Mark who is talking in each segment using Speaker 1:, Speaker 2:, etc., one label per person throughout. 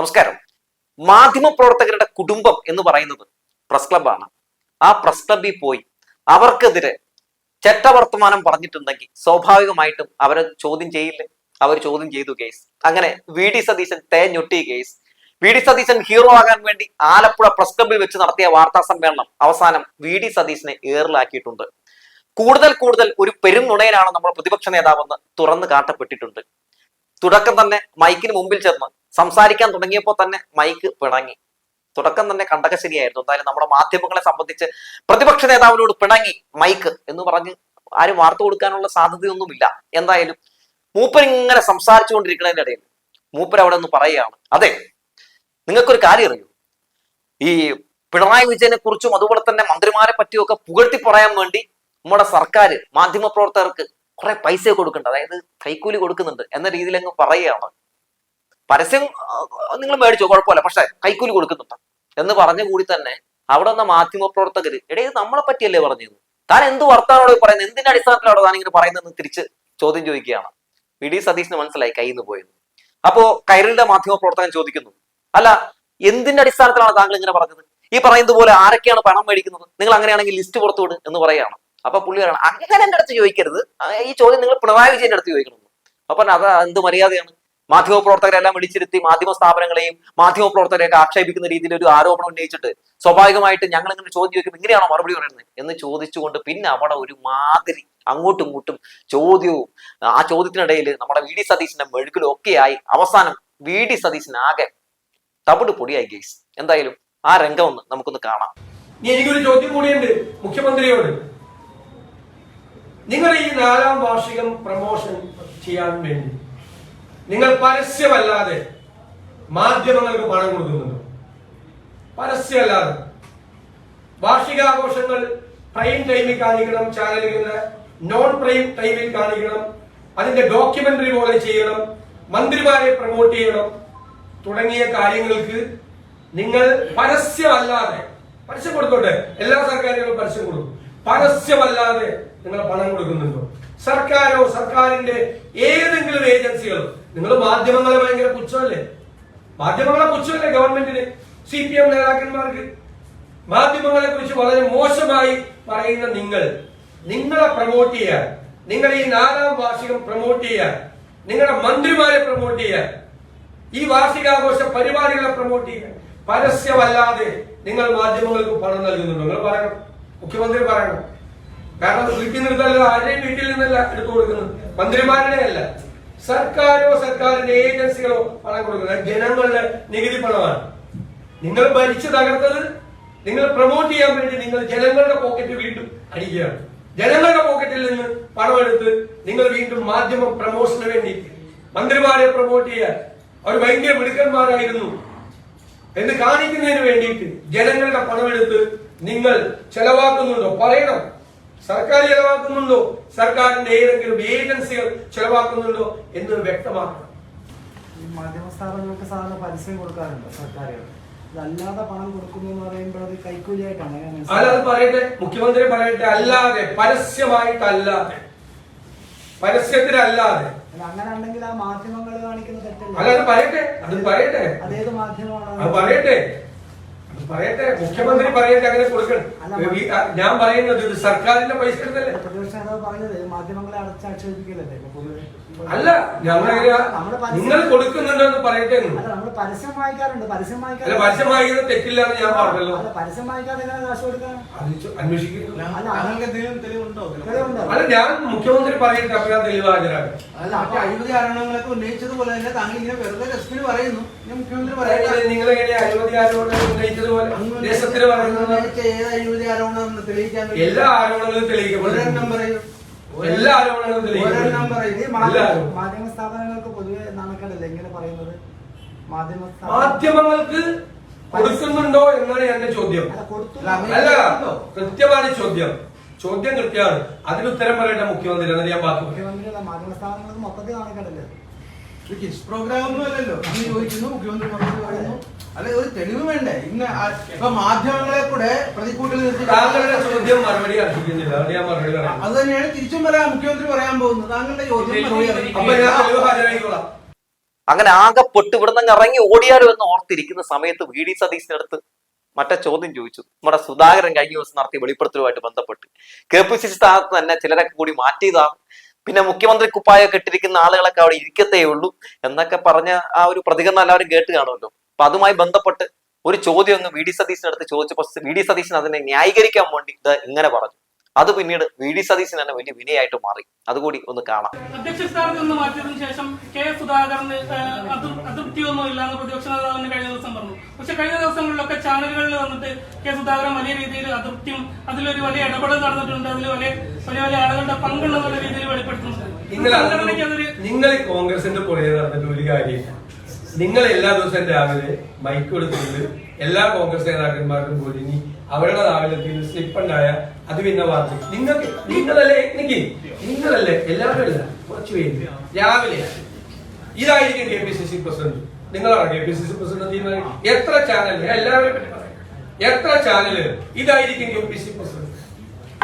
Speaker 1: നമസ്കാരം. മാധ്യമപ്രവർത്തകരുടെ കുടുംബം എന്ന് പറയുന്നത് പ്രസ് ക്ലബാണ് ആ പ്രസ് ക്ലബിൽ പോയി അവർക്കെതിരെ ചെറ്റ വർത്തമാനം പറഞ്ഞിട്ടുണ്ടെങ്കിൽ സ്വാഭാവികമായിട്ടും അവരെ ചോദ്യം ചെയ്യില്ലേ? അവർ ചോദ്യം ചെയ്തു കേസ് അങ്ങനെ V D Satheesan തേഞ്ഞൊട്ടി case V D Satheesan hero ആകാൻ വേണ്ടി ആലപ്പുഴ പ്രസ് ക്ലബിൽ വെച്ച് നടത്തിയ വാർത്താ സമ്മേളനം അവസാനം വി ഡി സതീശനെ ഏറിലാക്കിയിട്ടുണ്ട്. കൂടുതൽ കൂടുതൽ ഒരു പെരുന്നുണയനാണ് നമ്മുടെ പ്രതിപക്ഷ നേതാവെന്ന് തുറന്നു കാട്ടപ്പെട്ടിട്ടുണ്ട്. തുടക്കം തന്നെ മൈക്കിന് മുമ്പിൽ ചെന്ന് സംസാരിക്കാൻ തുടങ്ങിയപ്പോൾ തന്നെ മൈക്ക് പിണങ്ങി. തുടക്കം തന്നെ കണ്ടകശരിയായിരുന്നു എന്തായാലും നമ്മുടെ മാധ്യമങ്ങളെ സംബന്ധിച്ച് പ്രതിപക്ഷ നേതാവിനോട് പിണങ്ങി മൈക്ക് എന്ന് പറഞ്ഞ് ആരും വാർത്ത കൊടുക്കാനുള്ള സാധ്യതയൊന്നുമില്ല. എന്തായാലും മൂപ്പർ ഇങ്ങനെ സംസാരിച്ചുകൊണ്ടിരിക്കുന്നതിന്റെ ഇടയിൽ മൂപ്പർ അവിടെ ഒന്ന് പറയുകയാണ് അതെ നിങ്ങൾക്കൊരു കാര്യം അറിയൂ? ഈ പിണറായി വിജയനെ കുറിച്ചും അതുപോലെ തന്നെ മന്ത്രിമാരെ പറ്റിയൊക്കെ പുകഴ്ത്തി പറയാൻ വേണ്ടി നമ്മുടെ സർക്കാർ മാധ്യമപ്രവർത്തകർക്ക് കുറെ പൈസ കൊടുക്കുന്നുണ്ട് അതായത് കൈക്കൂലി കൊടുക്കുന്നുണ്ട് എന്ന രീതിയിൽ അങ്ങ് പറയുകയാണ്. പരസ്യം നിങ്ങൾ മേടിച്ചോ കുഴപ്പമില്ല. പക്ഷെ കൈക്കൂലി കൊടുക്കുന്നുണ്ട്. എന്ന് പറഞ്ഞ കൂടി തന്നെ അവിടെ വന്ന മാധ്യമപ്രവർത്തകര് എടേ ഇത് നമ്മളെ പറ്റിയല്ലേ പറഞ്ഞത്? താൻ എന്ത് വർത്താനോട് പറയുന്നത്? എന്തിന്റെ അടിസ്ഥാനത്തിലാണ് താൻ ഇങ്ങനെ പറയുന്നതെന്ന് തിരിച്ച് ചോദ്യം ചോദിക്കുകയാണ്. വി. ഡി. സതീഷിന് മനസ്സിലായി കയ്യിൽ നിന്ന് പോയത് അപ്പോ കൈരളിന്റെ മാധ്യമപ്രവർത്തകൻ ചോദിക്കുന്നു. അല്ല എന്തിന്റെ അടിസ്ഥാനത്തിലാണ് താങ്കൾ ഇങ്ങനെ പറഞ്ഞത്? ഈ പറയുന്നത് പോലെ ആരൊക്കെയാണ് പണം മേടിക്കുന്നത്? നിങ്ങൾ അങ്ങനെയാണെങ്കിൽ ലിസ്റ്റ് പുറത്തുവിട് എന്ന് പറയാണ് അപ്പൊ പുള്ളി പറയണം അങ്ങനെ എന്റെ അടുത്ത് ചോദിക്കരുത്. ഈ ചോദ്യം നിങ്ങൾ പിണറായി വിജയന്റെ അടുത്ത് ചോദിക്കണം അപ്പൊ അത് എന്ത് മര്യാദയാണ്? മാധ്യമപ്രവർത്തകരെല്ലാം വിളിച്ചിരുത്തി മാധ്യമ സ്ഥാപനങ്ങളെയും മാധ്യമപ്രവർത്തകരെയൊക്കെ ആക്ഷേപിക്കുന്ന രീതിയിൽ ഒരു ആരോപണം ഉന്നയിച്ചിട്ട് സ്വാഭാവികമായിട്ട് ഞങ്ങൾ ഇങ്ങനെ ചോദ്യം ചോദിക്കും? ഇങ്ങനെയാണോ മറുപടി പറയുന്നത്? എന്ന് ചോദിച്ചുകൊണ്ട് പിന്നെ അവിടെ ഒരു മാതിരി അങ്ങോട്ടും ഇങ്ങോട്ടും ചോദ്യവും ആ ചോദ്യത്തിനിടയിൽ നമ്മുടെ വി ഡി സതീശിന്റെ മെഴുകിലും ഒക്കെയായി അവസാനം വി ഡി സതീശിന് ആകെ തവിട് പൊടിയായി ഗെയ്സ് എന്തായാലും ആ രംഗം ഒന്ന് നമുക്കൊന്ന് കാണാം.
Speaker 2: എനിക്കൊരു ചോദ്യം കൂടിയുണ്ട് മുഖ്യമന്ത്രിയോട്. നിങ്ങൾ ഈ നാലാം വാർഷികം പ്രമോഷൻ ചെയ്യാൻ വേണ്ടി നിങ്ങൾ പരസ്യമല്ലാതെ മാധ്യമങ്ങൾക്ക് പണം കൊടുക്കുന്നുണ്ടോ? പരസ്യമല്ലാതെ. വാർഷികാഘോഷങ്ങൾ പ്രൈം ടൈമിൽ കാണിക്കണം ചാനലുകളുടെ നോൺ പ്രൈം ടൈമിൽ കാണിക്കണം അതിന്റെ ഡോക്യുമെന്ററി പോലെ ചെയ്യണം മന്ത്രിമാരെ പ്രൊമോട്ട് ചെയ്യണം തുടങ്ങിയ കാര്യങ്ങൾക്ക് നിങ്ങൾ പരസ്യമല്ലാതെ പരസ്യം കൊടുത്തോട്ടെ? എല്ലാ സർക്കാരുകളും പരസ്യം കൊടുക്കും. പരസ്യമല്ലാതെ നിങ്ങൾ പണം കൊടുക്കുന്നുണ്ടോ? സർക്കാരോ സർക്കാരിന്റെ ഏതെങ്കിലും ഏജൻസികളോ? നിങ്ങൾ മാധ്യമങ്ങളെ ഭയങ്കര പുച്ഛമല്ലേ? മാധ്യമങ്ങളെ പുച്ഛമല്ലേ ഗവൺമെന്റിന്? സി പി എം നേതാക്കന്മാർക്ക്? മാധ്യമങ്ങളെ കുറിച്ച് വളരെ മോശമായി പറയുന്ന നിങ്ങൾ നിങ്ങളെ പ്രൊമോട്ട് ചെയ്യാൻ നിങ്ങൾ ഈ നാലാം വാർഷികം പ്രൊമോട്ട് ചെയ്യാൻ നിങ്ങളുടെ മന്ത്രിമാരെ പ്രൊമോട്ട് ചെയ്യാൻ ഈ വാർഷികാഘോഷ പരിപാടികളെ പ്രൊമോട്ട് ചെയ്യാൻ പരസ്യമല്ലാതെ നിങ്ങൾ മാധ്യമങ്ങൾക്ക് പണം നൽകുന്നുണ്ടോ? നിങ്ങൾ പറയണം. മുഖ്യമന്ത്രി പറയണം. കാരണം വീട്ടിൽ നിന്നല്ല ആരുടെയും വീട്ടിൽ നിന്നല്ല എടുത്തു കൊടുക്കുന്നത്. മന്ത്രിമാരുടെ അല്ല സർക്കാരോ സർക്കാരിന്റെ ഏജൻസികളോ പണം കൊടുക്കുന്നത്. ജനങ്ങളുടെ നികുതി പണമാണ്. നിങ്ങൾ ഭരിച്ചു തകർത്തത് നിങ്ങൾ പ്രൊമോട്ട് ചെയ്യാൻ വേണ്ടി നിങ്ങൾ ജനങ്ങളുടെ പോക്കറ്റ് വീണ്ടും അടിക്കുകയാണ്. ജനങ്ങളുടെ പോക്കറ്റിൽ നിന്ന് പണമെടുത്ത് നിങ്ങൾ വീണ്ടും മാധ്യമ പ്രമോഷന് വേണ്ടി മന്ത്രിമാരെ പ്രൊമോട്ട് ചെയ്യാൻ. അവർ ഭയങ്കര മിടുക്കന്മാരായിരുന്നു. എന്ന് കാണിക്കുന്നതിന് വേണ്ടിയിട്ട് ജനങ്ങളുടെ പണമെടുത്ത് നിങ്ങൾ ചെലവാക്കുന്നുണ്ടോ? പറയണം. സർക്കാർ ചെലവാക്കുന്നുണ്ടോ? സർക്കാരിന്റെ ഏതെങ്കിലും ഏജൻസികൾ ചെലവാക്കുന്നുണ്ടോ എന്ന് വ്യക്തമാക്കണം.
Speaker 3: ഈ മാധ്യമ സ്ഥാപനങ്ങൾക്ക് സാധാരണ പരസ്യം കൊടുക്കാറുണ്ട് സർക്കാരുകൾ. അല്ലാതെ പണം കൊടുക്കുന്നു എന്ന് പറയുമ്പോൾ അത് കൈക്കൂലിയായിട്ടാണ്.
Speaker 2: അല്ലാതെ പറയട്ടെ. മുഖ്യമന്ത്രി പറയട്ടെ. അല്ലാതെ പരസ്യമായിട്ടല്ലാതെ. പരസ്യത്തിലല്ലാതെ.
Speaker 3: അല്ല, അങ്ങനെ ഉണ്ടെങ്കിൽ ആ മാധ്യമങ്ങൾ കാണിക്കുന്ന തെറ്റല്ലേ?
Speaker 2: അല്ലാതെ പറയട്ടെ. അത് പറയട്ടെ.
Speaker 3: അതേത് മാധ്യമമാണ്?
Speaker 2: അത് പറയട്ടെ. അത് പറയട്ടെ മുഖ്യമന്ത്രി പറയട്ടെ അങ്ങനെ കൊടുക്കണം. ഞാൻ പറയുന്നത് ഇത് സർക്കാരിന്റെ പൈസ എടുത്തല്ലേ?
Speaker 3: പ്രതിപക്ഷ നേതാവ് പറഞ്ഞത് മാധ്യമങ്ങളെ അടച്ചാക്ഷേപിക്കലല്ലേ?
Speaker 2: അല്ല ഞങ്ങൾ
Speaker 3: പരസ്യം-
Speaker 2: നിങ്ങൾ കൊടുക്കുന്നുണ്ടെന്ന് പറയട്ടെ എന്ന്.
Speaker 3: അല്ല നമ്മൾ പരസ്യം വായിക്കാറുണ്ട്. പരസ്യം വായിക്കാറ്
Speaker 2: പരസ്യം വായിക്കുന്നത് തെറ്റില്ല എന്ന് ഞാൻ പറഞ്ഞല്ലോ.
Speaker 3: അല്ല പരസ്യം വായിക്കാതെ എങ്ങനെ കാശ് കൊടുക്കാൻ?
Speaker 2: അത്
Speaker 3: അല്ല
Speaker 2: ഞാൻ മുഖ്യമന്ത്രി പറയട്ടെ അപ്പൊ ഞാൻ തെളിവ് ഹാജരാകും
Speaker 4: അല്ല മറ്റേ അഴിമതി ആരോപണങ്ങളൊക്കെ ഉന്നയിച്ചതുപോലെ തന്നെ താങ്കൾ ഇങ്ങനെ വെറുതെ രസത്തിന് പറയുന്നു. ഞാൻ മുഖ്യമന്ത്രി പറയട്ടെ.
Speaker 2: നിങ്ങൾ എങ്ങനെ അഴിമതി ആരോപണം ഉന്നയിച്ചതുപോലെ
Speaker 4: അങ്ങ്
Speaker 2: ദേശത്തിന് പറയുന്നത് എല്ലാ ആരോപണങ്ങളും തെളിയിക്കപ്പെടും. എല്ലാ ആരോപണങ്ങളും തെളിയിക്കപ്പെടും.
Speaker 3: മാധ്യമ സ്ഥാപനങ്ങൾക്ക് പൊതുവെ നാണക്കേടല്ലേ ഇങ്ങനെ പറയുന്നത്?
Speaker 2: മാധ്യമങ്ങൾക്ക് കൊടുക്കുന്നുണ്ടോ എന്നാണ് എന്റെ ചോദ്യം.
Speaker 3: അല്ല
Speaker 2: കൃത്യമാണ് ചോദ്യം. ചോദ്യം കൃത്യമാണ്. അതിന് ഉത്തരം പറയേണ്ട മുഖ്യമന്ത്രി എന്നാൽ ഞാൻ ബാക്കി
Speaker 3: മാധ്യമ സ്ഥാപനങ്ങൾക്ക് മൊത്തത്തിൽ നാണക്കേടല്ലേ?
Speaker 4: പ്രോഗ്രാം ഒന്നും അല്ലല്ലോ. ചോദിക്കുന്നു മുഖ്യമന്ത്രി മറുപടി പറയുന്നു. അല്ല ഒരു തെളിവ് വേണ്ടേ? ഇന്ന് ആ- ഇപ്പൊ മാധ്യമങ്ങളെ കൂടെ പ്രതിക്കൂട്ടിൽ നിർത്തി
Speaker 2: താങ്കളുടെ ചോദ്യം മറുപടി അർഹിക്കുന്നില്ല. അത് ഞാൻ മറുപടി പറയാം
Speaker 4: അത് തന്നെയാണ് തിരിച്ചും പറയാൻ മുഖ്യമന്ത്രി പറയാൻ പോകുന്നത്. താങ്കളുടെ ചോദ്യം മറുപടി
Speaker 1: അങ്ങനെ ആകെ പൊട്ട് ഇവിടുന്ന് അങ്ങ് ഇറങ്ങി ഓടിയാലോ എന്ന് ഓർത്തിരിക്കുന്ന സമയത്ത് വി ഡി സതീശിന്റെ അടുത്ത് മറ്റേ ചോദ്യം ചോദിച്ചു. നമ്മുടെ സുധാകരൻ കഴിഞ്ഞ ദിവസം നടത്തിയ വെളിപ്പെടുത്തലുമായിട്ട് ബന്ധപ്പെട്ട്. കെ പി സി സി സ്ഥാനത്ത് തന്നെ ചിലരൊക്കെ കൂടി മാറ്റിയതാണ്. പിന്നെ മുഖ്യമന്ത്രി കുപ്പായ കെട്ടിരിക്കുന്ന ആളുകളൊക്കെ അവിടെ ഇരിക്കത്തേ ഉള്ളൂ എന്നൊക്കെ പറഞ്ഞ ആ ഒരു പ്രതികരണം എല്ലാവരും കേട്ട് കാണുമല്ലോ. അപ്പൊ അതുമായി ബന്ധപ്പെട്ട് ഒരു ചോദ്യം ഒന്ന് വി ഡി സതീശിനടുത്ത് ചോദിച്ചപ്പോൾ വി ഡി സതീശൻ അതിനെ ന്യായീകരിക്കാൻ വേണ്ടി ഇത് ഇങ്ങനെ പറഞ്ഞു. അത് പിന്നീട് വി ഡി സതീശൻ തന്നെ വലിയ വിനയായിട്ട് മാറി. അതുകൂടി ഒന്ന് കാണാം.
Speaker 5: അധ്യക്ഷ സ്ഥാനത്ത് നിന്ന് മാറ്റിയതിനു ശേഷം കെ സുധാകരന് അതൃ- അതൃപ്തിയൊന്നും ഇല്ലാന്ന് പ്രതിപക്ഷ നേതാവിന് കഴിഞ്ഞ ദിവസം പറഞ്ഞു. പക്ഷെ കഴിഞ്ഞ ദിവസങ്ങളിലൊക്കെ ചാനലുകളിൽ വന്നിട്ട് കെ സുധാകരൻ വലിയ രീതിയിൽ അതൃപ്തിയും അതിലൊരു വലിയ ഇടപെടൽ നടന്നിട്ടുണ്ട്. അതിൽ വലിയ വലിയ വലിയ ആളുകളുടെ പങ്കുണ്ടെന്നുള്ള രീതിയിൽ വെളിപ്പെടുത്തുന്നുണ്ട്.
Speaker 2: നിങ്ങൾ കോൺഗ്രസിന്റെ പുറകെ നടന്നിട്ട് ഒരു കാര്യമില്ല. നിങ്ങൾ എല്ലാ ദിവസവും രാവിലെ മൈക്ക് കൊടുത്തിട്ട് എല്ലാ കോൺഗ്രസ് നേതാക്കന്മാർക്കും പോയി ഇനി അവരുടെ രാവിലെ സ്ലിപ്പ് ഉണ്ടായ അത് പിന്നെ വാർത്ത. നിങ്ങൾക്ക് നിങ്ങളല്ലേ എനിക്ക് നിങ്ങളല്ലേ എല്ലാവരും അല്ല കുറച്ച് പേര്. രാവിലെ. ഇതായിരിക്കും K P C C president. നിങ്ങളാണ് K P C C president എത്ര ചാനൽ എല്ലാവരെയും എത്ര ചാനൽ ഇതായിരിക്കും കെ പി സി പ്രസിഡന്റ്.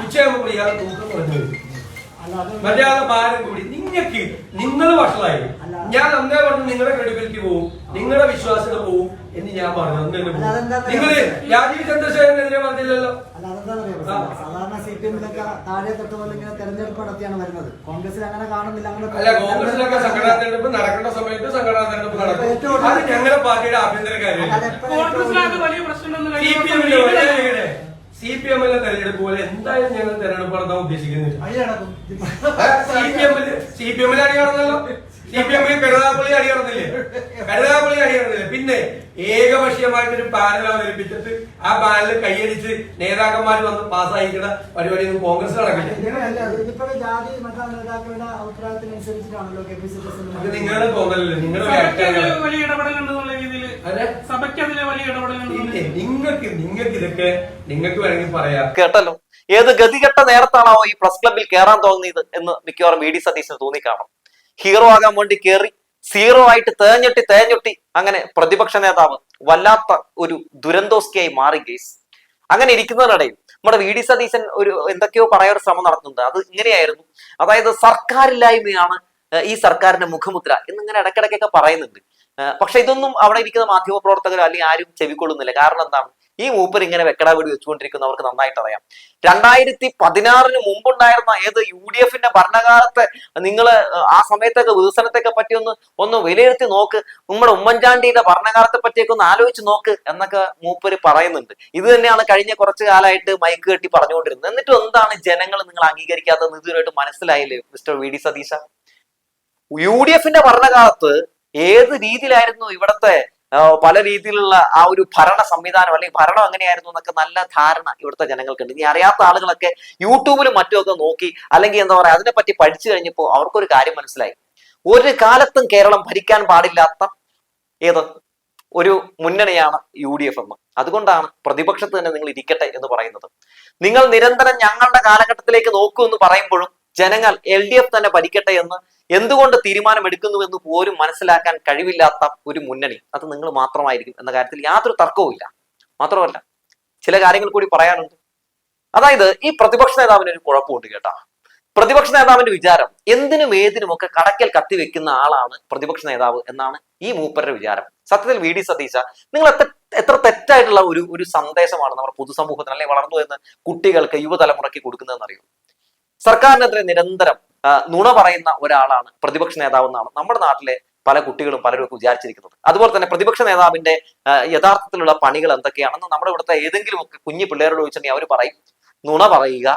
Speaker 2: ഉച്ചയാകുമ്പോൾ ഇയാൾ തൂക്കം
Speaker 3: അത്
Speaker 2: മര്യാദ ഭാരം കൂടി. നിങ്ങൾക്ക് നിങ്ങൾ വഷളായി ഞാൻ അന്നേ പറഞ്ഞു നിങ്ങളുടെ ക്രെഡിബിലിറ്റി പോവും നിങ്ങളുടെ വിശ്വാസ്യത പോവും എന്ന് ഞാൻ പറഞ്ഞു. അന്ന് തന്നെ നിങ്ങൾ രാജീവ് ചന്ദ്രശേഖരനെതിരെ പറഞ്ഞില്ലല്ലോ?
Speaker 3: സാധാരണ സി പി എമ്മിലൊക്കെ താഴെ തൊട്ട് പോലെ ഇങ്ങനെ തെരഞ്ഞെടുപ്പ് നടത്തിയാണ് വരുന്നത്. കോൺഗ്രസിൽ അങ്ങനെ കാണുന്നില്ല അങ്ങനെ
Speaker 2: അല്ല കോൺഗ്രസിലൊക്കെ സംഘടനാ തെരഞ്ഞെടുപ്പ് നടക്കേണ്ട സമയത്ത് സംഘടനാ തെരഞ്ഞെടുപ്പ് നടക്കും. അത് ഞങ്ങളുടെ പാർട്ടിയുടെ ആഭ്യന്തര
Speaker 5: കാര്യം
Speaker 2: സി പി എമ്മിലെ തെരഞ്ഞെടുപ്പ് പോലെ എന്തായാലും ഞങ്ങൾ തെരഞ്ഞെടുപ്പ് നടത്താൻ ഉദ്ദേശിക്കുന്നില്ല. സി പി എമ്മിൽ സി പി എമ്മിൽ അടി നടന്നല്ലോ സി പി എമ്മിൽ കരുതാപ്പള്ളി അടി നടന്നില്ലേ? കരുതാപ്പള്ളി അടി നടന്നില്ലേ? പിന്നെ ഏകപക്ഷീയമായിട്ടൊരു പാനൽ അവതരിപ്പിച്ചിട്ട് ആ പാനൽ കൈയടിച്ച് നേതാക്കന്മാർ വന്ന് പാസ്സായിക്കുന്ന പരിപാടിയൊന്നും കോൺഗ്രസ് നടക്കില്ല? നിങ്ങളുടെ തോന്നലല്ലേ? നിങ്ങളുടെ നിങ്ങൾക്ക് നിങ്ങൾക്ക് ഇതൊക്കെ നിങ്ങൾക്ക് വേണമെങ്കിൽ പറയാം.
Speaker 1: കേട്ടല്ലോ. ഏത് ഗതികെട്ട നേരത്താണോ ഈ പ്രസ് ക്ലബിൽ കയറാൻ തോന്നിയത് എന്ന് മിക്കവാറും വി ഡി സതീശന് തോന്നിക്കാണും. ഹീറോ ആകാൻ വേണ്ടി കയറി സീറോ ആയിട്ട് തേഞ്ഞൊട്ടി തേഞ്ഞൊട്ടി അങ്ങനെ പ്രതിപക്ഷ നേതാവ് വല്ലാത്ത ഒരു ദുരന്തോസ്കിയായി മാറി കേസ് അങ്ങനെ ഇരിക്കുന്നതിനിടയിൽ നമ്മുടെ വി ഡി സതീശൻ ഒരു എന്തൊക്കെയോ പറയാൻ ശ്രമം നടത്തുന്നുണ്ട്. അത് ഇങ്ങനെയായിരുന്നു. അതായത് സർക്കാരില്ലായ്മയാണ് ഈ സർക്കാരിന്റെ മുഖമുദ്ര എന്നിങ്ങനെ ഇടയ്ക്കിടയ്ക്കൊക്കെ പറയുന്നുണ്ട്. പക്ഷെ ഇതൊന്നും അവിടെ ഇരിക്കുന്ന മാധ്യമ പ്രവർത്തകരോ അല്ലെങ്കിൽ ആരും ചെവിക്കൊള്ളുന്നില്ല. കാരണം എന്താണ്? ഈ മൂപ്പർ ഇങ്ങനെ വെക്കടാ വീട് വെച്ചുകൊണ്ടിരിക്കുന്നവർക്ക് നന്നായിട്ട് അറിയാം. രണ്ടായിരത്തി പതിനാറിന് മുമ്പുണ്ടായിരുന്ന ഏത് യു ഡി എഫിന്റെ ഭരണകാലത്തെ നിങ്ങൾ ആ സമയത്തൊക്കെ വികസനത്തെയൊക്കെ പറ്റി ഒന്ന് ഒന്ന് വിലയിരുത്തി നോക്ക്. നമ്മുടെ ഉമ്മൻചാണ്ടിയുടെ ഭരണകാലത്തെ പറ്റിയൊക്കെ ഒന്ന് ആലോചിച്ച് നോക്ക് എന്നൊക്കെ മൂപ്പർ പറയുന്നുണ്ട്. ഇത് തന്നെയാണ് കഴിഞ്ഞ കുറച്ച് കാലമായിട്ട് മൈക്ക് കെട്ടി പറഞ്ഞുകൊണ്ടിരുന്നത്. എന്നിട്ടും എന്താണ് ജനങ്ങൾ നിങ്ങൾ അംഗീകരിക്കാത്തതെന്ന് ഇതുവരെയായിട്ട് മനസ്സിലായില്ലേ mister V D Satheesa U D എഫിന്റെ ഭരണകാലത്ത് ഏത് രീതിയിലായിരുന്നു ഇവിടത്തെ പല രീതിയിലുള്ള ആ ഒരു ഭരണ സംവിധാനം അല്ലെങ്കിൽ ഭരണം എങ്ങനെയായിരുന്നു എന്നൊക്കെ നല്ല ധാരണ ഇവിടുത്തെ ജനങ്ങൾക്കുണ്ട്. ഇനി അറിയാത്ത ആളുകളൊക്കെ യൂട്യൂബിലും മറ്റുമൊക്കെ നോക്കി അല്ലെങ്കിൽ എന്താ പറയാ അതിനെപ്പറ്റി പഠിച്ചു കഴിഞ്ഞപ്പോൾ അവർക്കൊരു കാര്യം മനസ്സിലായി. ഒരു കാലത്തും കേരളം ഭരിക്കാൻ പാടില്ലാത്ത ഏത്? ഒരു മുന്നണിയാണ് യു ഡി എഫ് എന്ന് അതുകൊണ്ടാണ് പ്രതിപക്ഷത്ത് തന്നെ നിങ്ങൾ ഇരിക്കട്ടെ എന്ന് പറയുന്നത്. നിങ്ങൾ നിരന്തരം ഞങ്ങളുടെ കാലഘട്ടത്തിലേക്ക് നോക്കൂ എന്ന് പറയുമ്പോഴും ജനങ്ങൾ എൽ ഡി എഫ് തന്നെ ഭരിക്കട്ടെ എന്ന് എന്തുകൊണ്ട് തീരുമാനമെടുക്കുന്നു എന്ന് പോലും മനസ്സിലാക്കാൻ കഴിവില്ലാത്ത ഒരു മുന്നണി? അത് നിങ്ങൾ മാത്രമായിരിക്കും എന്ന കാര്യത്തിൽ യാതൊരു തർക്കവുമില്ല മാത്രമല്ല ചില കാര്യങ്ങൾ കൂടി പറയാനുണ്ട്. അതായത് ഈ പ്രതിപക്ഷ നേതാവിന് ഒരു കുഴപ്പമുണ്ട് കേട്ടാ. പ്രതിപക്ഷ നേതാവിന്റെ വിചാരം എന്തിനും ഏതിനും ഒക്കെ കടക്കൽ കത്തിവെക്കുന്ന ആളാണ് പ്രതിപക്ഷ നേതാവ് എന്നാണ് ഈ മൂപ്പരുടെ വിചാരം. സത്യത്തിൽ വി ഡി സതീശ നിങ്ങൾ എത്ര തെറ്റായിട്ടുള്ള ഒരു ഒരു സന്ദേശമാണ് നമ്മുടെ പൊതുസമൂഹത്തിന് അല്ലെങ്കിൽ വളർന്നു വരുന്ന കുട്ടികൾക്ക് യുവതലമുറയ്ക്ക് കൊടുക്കുന്നതെന്ന് അറിയും സർക്കാരിനെതിരെ നിരന്തരം നുണ പറയുന്ന ഒരാളാണ് പ്രതിപക്ഷ നേതാവ് എന്നാണ് നമ്മുടെ നാട്ടിലെ പല കുട്ടികളും പലരും ഒക്കെ വിചാരിച്ചിരിക്കുന്നത്. അതുപോലെ തന്നെ പ്രതിപക്ഷ നേതാവിന്റെ യഥാർത്ഥത്തിലുള്ള പണികൾ എന്തൊക്കെയാണെന്ന് നമ്മുടെ ഇവിടുത്തെ ഏതെങ്കിലും ഒക്കെ കുഞ്ഞു പിള്ളേരോട് ചോദിച്ചിട്ടുണ്ടെങ്കിൽ അവർ പറയും. നുണ പറയുക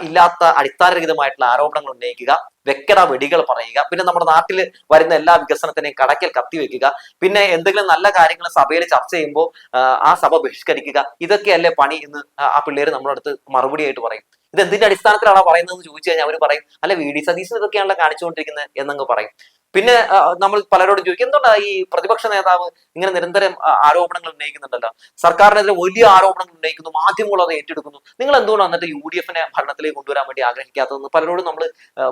Speaker 1: ഇല്ലാത്ത അടിസ്ഥാനരഹിതമായിട്ടുള്ള ആരോപണങ്ങൾ ഉന്നയിക്കുക വെക്കട വെടികൾ പറയുക പിന്നെ നമ്മുടെ നാട്ടിൽ വരുന്ന എല്ലാ വികസനത്തിനെയും കടക്കൽ കത്തിവെക്കുക പിന്നെ എന്തെങ്കിലും നല്ല കാര്യങ്ങൾ സഭയിൽ ചർച്ച ചെയ്യുമ്പോൾ ആ, സഭ ബഹിഷ്കരിക്കുക ഇതൊക്കെയല്ലേ പണി എന്ന് ആ- പിള്ളേർ നമ്മുടെ അടുത്ത് മറുപടിയായിട്ട് പറയും. ഇത് എന്തിന്റെ അടിസ്ഥാനത്തിലാണ് പറയുന്നതെന്ന് ചോദിച്ചു കഴിഞ്ഞാൽ അവർ പറയും അല്ല വി ഡി സതീശൻ ഇതൊക്കെയാണല്ലോ കാണിച്ചുകൊണ്ടിരിക്കുന്നത് എന്നങ്ങ് പറയും. പിന്നെ നമ്മൾ പലരോടും ചോദിക്കും എന്തുകൊണ്ടാ ഈ പ്രതിപക്ഷ നേതാവ് ഇങ്ങനെ നിരന്തരം ആരോപണങ്ങൾ ഉന്നയിക്കുന്നുണ്ടല്ലോ? സർക്കാരിനെതിരെ വലിയ ആരോപണങ്ങൾ ഉന്നയിക്കുന്നു മാധ്യമങ്ങൾ അത് ഏറ്റെടുക്കുന്നു. നിങ്ങൾ എന്തുകൊണ്ടാണ് എന്നിട്ട് യു ഡി എഫിനെ ഭരണത്തിലേക്ക് കൊണ്ടുവരാൻ വേണ്ടി ആഗ്രഹിക്കാത്തതെന്ന്? പലരോടും നമ്മൾ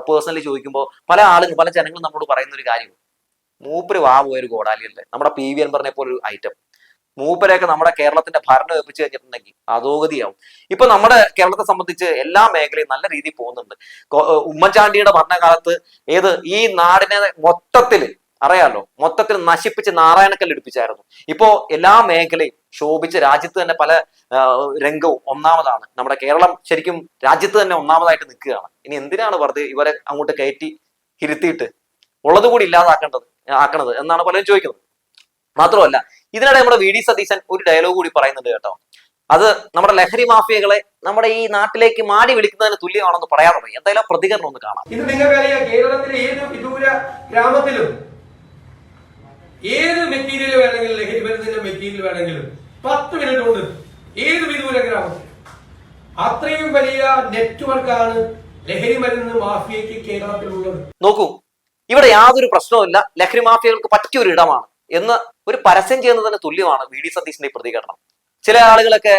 Speaker 1: പേഴ്സണലി ചോദിക്കുമ്പോൾ പല ആളുകൾ പല ജനങ്ങളും നമ്മളോട് പറയുന്ന ഒരു കാര്യം മൂപ്പര് വാ പോയൊരു കോടാലിയല്ലേ നമ്മുടെ പി വി അൻപറിനെ പോലെ ഒരു ഐറ്റം. മൂപ്പരെയൊക്കെ നമ്മുടെ കേരളത്തിന്റെ ഭരണം ഏൽപ്പിച്ചു കഴിഞ്ഞിട്ടുണ്ടെങ്കിൽ അധോഗതിയാവും. ഇപ്പൊ നമ്മുടെ കേരളത്തെ സംബന്ധിച്ച് എല്ലാ മേഖലയും നല്ല രീതിയിൽ പോകുന്നുണ്ട്. ഉമ്മൻചാണ്ടിയുടെ ഭരണകാലത്ത് ഏത് ഈ നാടിനെ മൊത്തത്തിൽ അറിയാലോ? മൊത്തത്തിൽ നശിപ്പിച്ച് നാരായണക്കല്ല് എടുപ്പിച്ചായിരുന്നു ഇപ്പോ എല്ലാ മേഖലയും ശോഭിച്ച് രാജ്യത്ത് തന്നെ പല രംഗവും ഒന്നാമതാണ്. നമ്മുടെ കേരളം ശരിക്കും രാജ്യത്ത് തന്നെ ഒന്നാമതായിട്ട് നിൽക്കുകയാണ്. ഇനി എന്തിനാണ് വെറുതെ ഇവരെ അങ്ങോട്ട് കയറ്റി ഇരുത്തിയിട്ട് ഉള്ളത് കൂടി ഇല്ലാതാക്കേണ്ടത് ആക്കണത് എന്നാണ് പലരും ചോദിക്കുന്നത്. മാത്രമല്ല ഇതിനിടെ നമ്മുടെ വി ഡി സതീശൻ ഒരു ഡയലോഗ് കൂടി പറയുന്നുണ്ട് കേട്ടോ. അത് നമ്മുടെ ലഹരി മാഫിയകളെ നമ്മുടെ ഈ നാട്ടിലേക്ക് മാടി വിളിക്കുന്നതിന് തുല്യമാണെന്ന് പറയാൻ തുടങ്ങി. എന്തായാലും പ്രതികരണം ഒന്ന് കാണാം.
Speaker 2: ഇത് നിങ്ങൾക്കറിയാം കേരളത്തിലെ ഏത് വിദൂര ഗ്രാമത്തിലും ഏത് മെറ്റീരിയൽ വേണമെങ്കിലും ലഹരി മരുന്നിന്റെ മെറ്റീരിയൽ വേണമെങ്കിലും പത്ത് മിനിറ്റ് കൊണ്ട് ഏത് വിദൂര ഗ്രാമത്തിൽ അത്രയും വലിയ നെറ്റ്വർക്കാണ് ലഹരി മരുന്ന് മാഫിയക്ക് കേരളത്തിലുള്ളത്.
Speaker 1: നോക്കൂ ഇവിടെ യാതൊരു പ്രശ്നവുമില്ല. ലഹരി മാഫിയകൾക്ക് പറ്റിയ ഒരു ഇടമാണ് എന്ന് ഒരു പരസ്യം ചെയ്യുന്നതിന് തുല്യമാണ് വി ഡി സതീശിന്റെ ഈ പ്രതികരണം. ചില ആളുകളൊക്കെ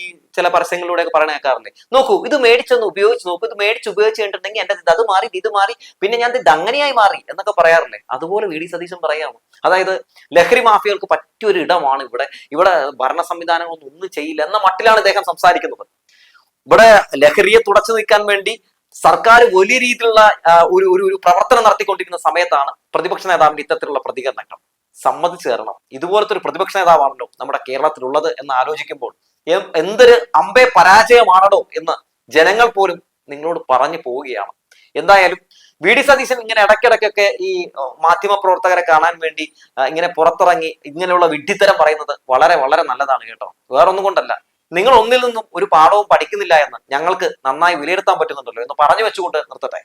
Speaker 1: ഈ ചില പരസ്യങ്ങളിലൂടെ ഒക്കെ പറയണ കേൾക്കാറില്ലേ? നോക്കൂ ഇത് മേടിച്ചൊന്ന് ഉപയോഗിച്ച് നോക്കൂ ഇത് മേടിച്ച് ഉപയോഗിച്ച് കഴിഞ്ഞിട്ടുണ്ടെങ്കിൽ എന്റെ ഇത് അത് മാറി ഇത് മാറി പിന്നെ ഞാൻ ഇത് അങ്ങനെയായി മാറി എന്നൊക്കെ പറയാറില്ലേ? അതുപോലെ വി ഡി സതീശൻ പറയാമോ അതായത് ലഹരി മാഫിയകൾക്ക് പറ്റിയൊരു ഇടമാണ് ഇവിടെ. ഇവിടെ ഭരണ സംവിധാനങ്ങളൊന്നും ഒന്നും ചെയ്യില്ല എന്ന മട്ടിലാണ് ഇദ്ദേഹം സംസാരിക്കുന്നത്. ഇവിടെ ലഹരിയെ തുടച്ചു നീക്കാൻ വേണ്ടി സർക്കാർ വലിയ രീതിയിലുള്ള ഒരു ഒരു പ്രവർത്തനം നടത്തിക്കൊണ്ടിരിക്കുന്ന സമയത്താണ് പ്രതിപക്ഷ നേതാവിന്റെ ഇത്തരത്തിലുള്ള പ്രതികരണങ്ങൾ. സമ്മതിച്ചു തരണം. ഇതുപോലത്തെ ഒരു പ്രതിപക്ഷ നേതാവാണല്ലോ നമ്മുടെ കേരളത്തിലുള്ളത് എന്ന് ആലോചിക്കുമ്പോൾ എന്തൊരു അമ്പേ പരാജയമാണല്ലോ എന്ന് ജനങ്ങൾ പോലും നിങ്ങളോട് പറഞ്ഞു പോവുകയാണ്. എന്തായാലും വി ഡി സതീശൻ ഇങ്ങനെ ഇടയ്ക്കിടയ്ക്കൊക്കെ ഈ മാധ്യമ പ്രവർത്തകരെ കാണാൻ വേണ്ടി ഇങ്ങനെ പുറത്തിറങ്ങി ഇങ്ങനെയുള്ള വിഡ്ഢിത്തരം പറയുന്നത് വളരെ വളരെ നല്ലതാണ് കേട്ടോ. വേറൊന്നും കൊണ്ടല്ല. നിങ്ങൾ ഒന്നിൽ നിന്നും ഒരു പാഠവും പഠിക്കുന്നില്ല എന്ന് ഞങ്ങൾക്ക് നന്നായി വിലയിരുത്താൻ പറ്റുന്നുണ്ടല്ലോ എന്ന് പറഞ്ഞു വെച്ചുകൊണ്ട് നിർത്തട്ടെ.